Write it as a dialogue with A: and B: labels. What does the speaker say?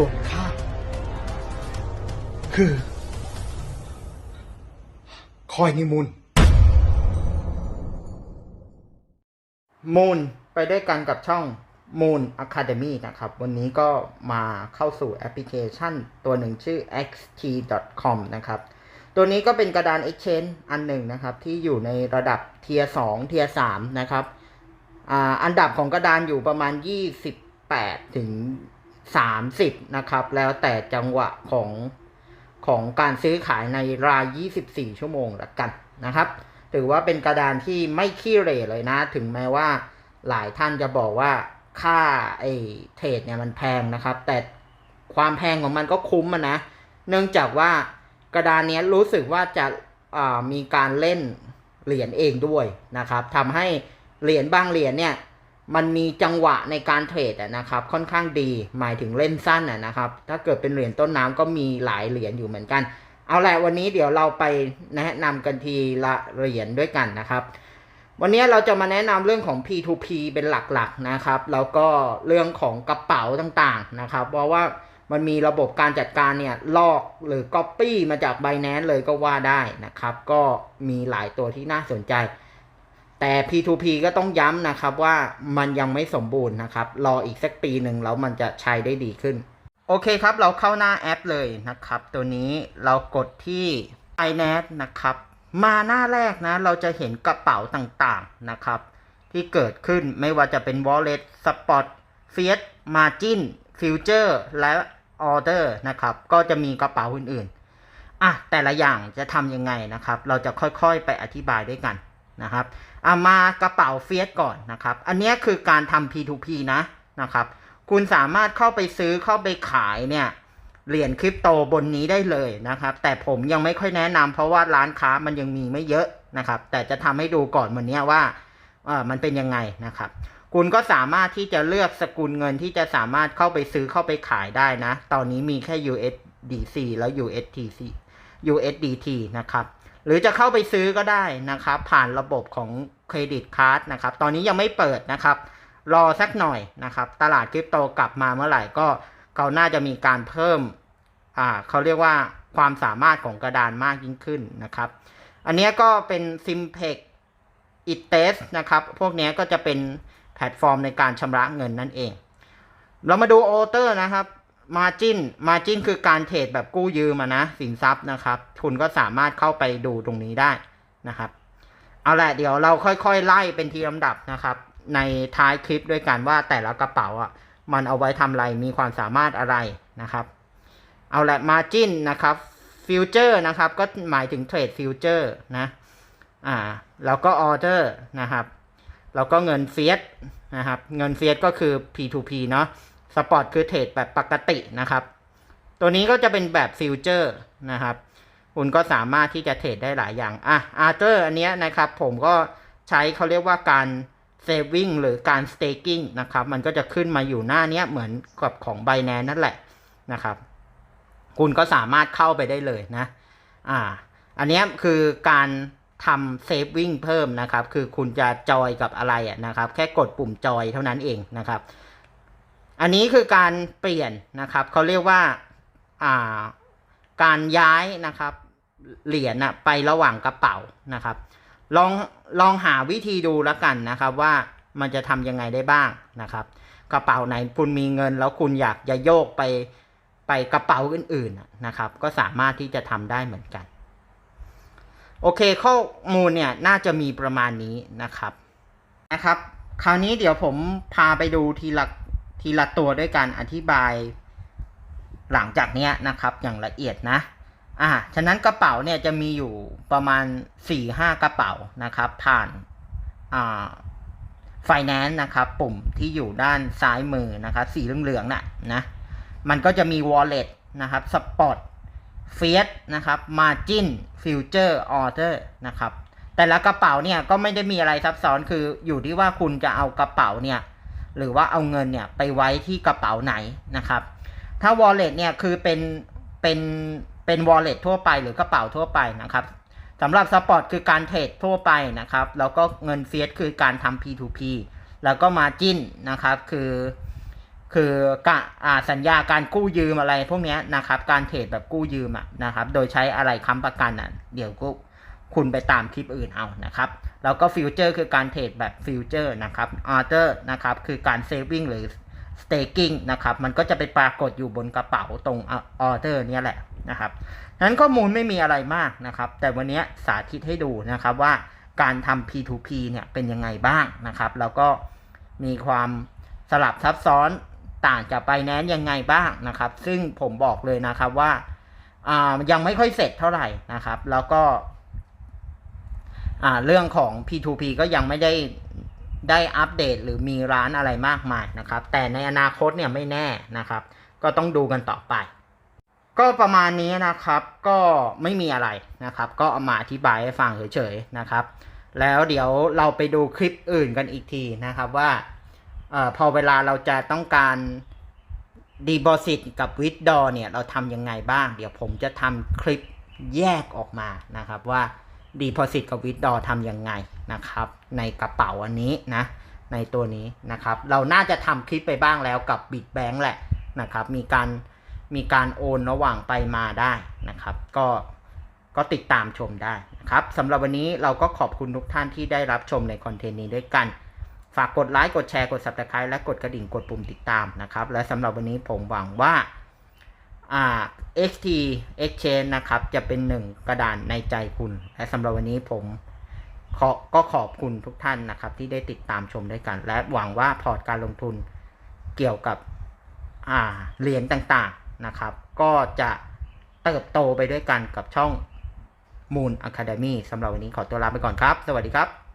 A: ส่วนข้าคือ คอยนิมูล มูลไปด้วยกันกับช่อง Moon Academy นะครับ วันนี้ก็มาเข้าสู่แอปพลิเคชันตัวหนึ่งชื่อ xt.com นะครับ ตัวนี้ก็เป็นกระดาน Exchange อันหนึ่งนะครับ ที่อยู่ในระดับเทียร์2เทียร์3นะครับอ่าอันดับของกระดานอยู่ประมาณ 28 ถึง 30 นะครับ แล้วแต่จังหวะของของการซื้อขายในราย 24 ชั่วโมงละกันนะครับถือว่าเป็นกระดานที่ไม่ขี้เร่เลยนะ ถึงแม้ว่าหลายท่านจะบอกว่าค่าไอ้เทรดเนี่ยมันแพงนะครับ แต่ความแพงของมันก็คุ้มนะ เนื่องจากว่ากระดานนี้รู้สึกว่าจะามีการเล่นเหรียญเองด้วยนะครับทำให้เหรียญบางเหรียญเนี่ย มันมีจังหวะในการเทรดอะนะครับ ค่อนข้างดี หมายถึงเล่นสั้นอะนะครับ ถ้าเกิดเป็นเหรียญต้นน้ำก็มีหลายเหรียญอยู่เหมือนกัน เอาแหละวันนี้เดี๋ยวเราไปแนะนำกันทีละเหรียญด้วยกันนะครับ วันนี้เราจะมาแนะนำเรื่องของ P2P เป็นหลักๆนะครับ แล้วก็เรื่องของกระเป๋าต่างๆนะครับ เพราะว่ามันมีระบบการจัดการเนี่ยลอกหรือ Copy มาจาก b บ n a n c e เลยก็ว่าได้นะครับ ก็มีหลายตัวที่น่าสนใจ แต่ P2P ก็ต้องย้ำนะครับว่ามันยังไม่สมบูรณ์นะครับ รออีกสักปีหนึ่งแล้วมันจะใช้ได้ดีขึ้น โอเคครับ เราเข้าหน้าแอปเลยนะครับ ตัวนี้เรากดที่ i n e t นะครับ มาหน้าแรกนะ เราจะเห็นกระเป๋าต่างๆนะครับ ที่เกิดขึ้นไม่ว่าจะเป็น Wallet Spot Fiat Margin Future และ Order นะครับ ก็จะมีกระเป๋าอื่นๆอะแต่ละอย่างจะทำยังไงนะครับ เราจะค่อยๆไปอธิบายด้วยกัน นะครับอะมากระเป๋า Fiat ก่อนนะครับ อันนี้คือการทำ P2P นะนะครับ คุณสามารถเข้าไปซื้อเข้าไปขายเนี่ยเหรียญคริปโตบนนี้ได้เลยนะครับ แต่ผมยังไม่ค่อยแนะนำเพราะว่าร้านค้ามันยังมีไม่เยอะนะครับ แต่จะทำให้ดูก่อนวันนี้ว่าเออมันเป็นยังไงนะครับ คุณก็สามารถที่จะเลือกสกุลเงินที่จะสามารถเข้าไปซื้อเข้าไปขายได้นะ ตอนนี้มีแค่ USDC แล้ว USTC USDT นะครับ หรือจะเข้าไปซื้อก็ได้นะครับ ผ่านระบบของเครดิตการ์ดนะครับ ตอนนี้ยังไม่เปิดนะครับ รอสักหน่อยนะครับ ตลาดคริปโตกลับมาเมื่อไหร่ก็เขาน่าจะมีการเพิ่มอ่าเขาเรียกว่าความสามารถของกระดานมากยิ่งขึ้นนะครับ อันนี้ก็เป็น Simpex i t e s นะครับ พวกนี้ก็จะเป็นแพลตฟอร์มในการชำระเงินนั่นเอง เรามาดูโอเตอร์นะครับ Margin Margin คือการเทรดแบบกู้ยืมะนะ สินทรัพย์นะครับ คุณก็สามารถเข้าไปดูตรงนี้ได้นะครับ เอาละเดี๋ยวเราค่อยๆ ไล่เป็นทีลำดับนะครับ ในท้ายคลิปด้วยกันว่าแต่ละกระเป๋าอะมันเอาไว้ทำอะไรมีความสามารถอะไรนะครับ เอาละ margin นะครับ future นะครับก็หมายถึงเทรด future นะอ่าแล้วก็ order นะครับแล้วก็เงินเฟียสนะครับ เงินเฟียสก็คือ P2P เนาะ สปอร์ตคือเทรดแบบปกตินะครับ ตัวนี้ก็จะเป็นแบบฟิวเจอร์นะครับ คุณก็สามารถที่จะเทรดได้หลายอย่าง อะอาร์เตอร์อันนี้นะครับผมก็ใช้เขาเรียกว่าการ saving หรือการ staking นะครับ มันก็จะขึ้นมาอยู่หน้านี้เหมือนกับของ Binance นั่นแหละนะครับ คุณก็สามารถเข้าไปได้เลยนะ อ่า อันนี้คือการทำ saving เพิ่มนะครับ คือคุณจะจอยกับอะไรนะครับ แค่กดปุ่มจอยเท่านั้นเองนะครับ อันนี้คือการเปลี่ยนนะครับเขาเรียกว่าาการย้ายนะครับเหรียญนะไประหว่างกระเป๋านะครับ ลองลองหาวิธีดูแล้วกันนะครับว่ามันจะทำยังไงได้บ้างนะครับ กระเป๋าไหนคุณมีเงิน แล้วคุณอยากจะโยกไปไปกระเป๋าอื่นๆนะนะครับ ก็สามารถที่จะทำได้เหมือนกัน โอเคข้อมูลเนี่ยน่าจะมีประมาณนี้นะครับนะครับ คราวนี้เดี๋ยวผมพาไปดูทีละ ทีละตัวด้วยการอธิบายหลังจากนี้นะครับอย่างละเอียดนะอ่าฉะนั้นกระเป๋าเนี่ยจะมีอยู่ประมาณสี่ห้ากระเป๋านะครับ ผ่านอ่าไฟแนนซ์นะครับ ปุ่มที่อยู่ด้านซ้ายมือนะครับ สีเหลืองๆน่ะนะมันก็จะมี wallet นะครับ spot fiat นะครับ margin future order นะครับ แต่ละกระเป๋าเนี่ยก็ไม่ได้มีอะไรซับซ้อนคืออยู่ที่ว่าคุณจะเอากระเป๋าเนี่ย หรือว่าเอาเงินเนี่ยไปไว้ที่กระเป๋าไหนนะครับ ถ้า wallet เนี่ยคือเป็นเป็นเป็น wallet ทั่วไปหรือกระเป๋าทั่วไปนะครับสำหรับ spot คือการเทรดทั่วไปนะครับ แล้วก็เงินเฟียสคือการทำ P2P แล้วก็ margin นะครับคือคือกะอ่าสัญญาการกู้ยืมอะไรพวกเนี้ยนะครับ การเทรดแบบกู้ยืมอะนะครับ โดยใช้อะไรค้ำประกันอะ เดี๋ยวก็ คุณไปตามคลิปอื่นเอานะครับแล้วก็ฟิวเจอร์คือการเทรดแบบฟิวเจอร์นะครับออเดอร์นะครับคือการเซฟวิ่งหรือ staking นะครับมันก็จะไปปรากฏอยู่บนกระเป๋าตรงออเดอร์นี่แหละนะครับนั้นข้อมูลไม่มีอะไรมากนะครับ แต่วันนี้สาธิตให้ดูนะครับว่าการทำ P2P เนี่ยเป็นยังไงบ้างนะครับ แล้วก็มีความสลับซับซ้อนต่างจากไปแนนยังไงบ้างนะครับ ซึ่งผมบอกเลยนะครับว่าอ่ายังไม่ค่อยเสร็จเท่าไหร่นะครับ แล้วก็ อ่าเรื่องของ P2P ก็ยังไม่ได้ได้อัปเดตหรือมีร้านอะไรมากมายนะครับ แต่ในอนาคตเนี่ยไม่แน่นะครับ ก็ต้องดูกันต่อไป ก็ประมาณนี้นะครับ ก็ไม่มีอะไรนะครับ ก็เอามาอธิบายให้ฟังเฉยๆนะครับ แล้วเดี๋ยวเราไปดูคลิปอื่นกันอีกทีนะครับว่าเออพอเวลาเราจะต้องการ Deposit กับ Withdraw เนี่ยเราทำยังไงบ้าง เดี๋ยวผมจะทำคลิปแยกออกมานะครับว่า Deposit กับ Withdraw ทำยังไงนะครับ ในกระเป๋าอันนี้นะ ในตัวนี้นะครับ เราน่าจะทำคลิปไปบ้างแล้วกับ Bitbank แหละนะครับ มีการมีการโอนระหว่างไปมาได้นะครับ ก็ก็ติดตามชมได้นะครับสำหรับวันนี้เราก็ขอบคุณทุกท่านที่ได้รับชมในคอนเทนต์นี้ด้วยกัน ฝากกดไลค์ กดแชร์ กด subscribe และกดกระดิ่ง กดปุ่มติดตามนะครับ และสำหรับวันนี้ผมหวังว่า อ่า XT Exchange นะครับ จะเป็นหนึ่งกระดานในใจคุณ และสำหรับวันนี้ผมขอก็ขอบคุณทุกท่านนะครับ ที่ได้ติดตามชมด้วยกัน และหวังว่าพอร์ตการลงทุนเกี่ยวกับอ่าเหรียญต่างๆนะครับ ก็จะเติบโตไปด้วยกันกับช่อง Moon Academy สำหรับวันนี้ขอตัวลาไปก่อนครับ สวัสดีครับ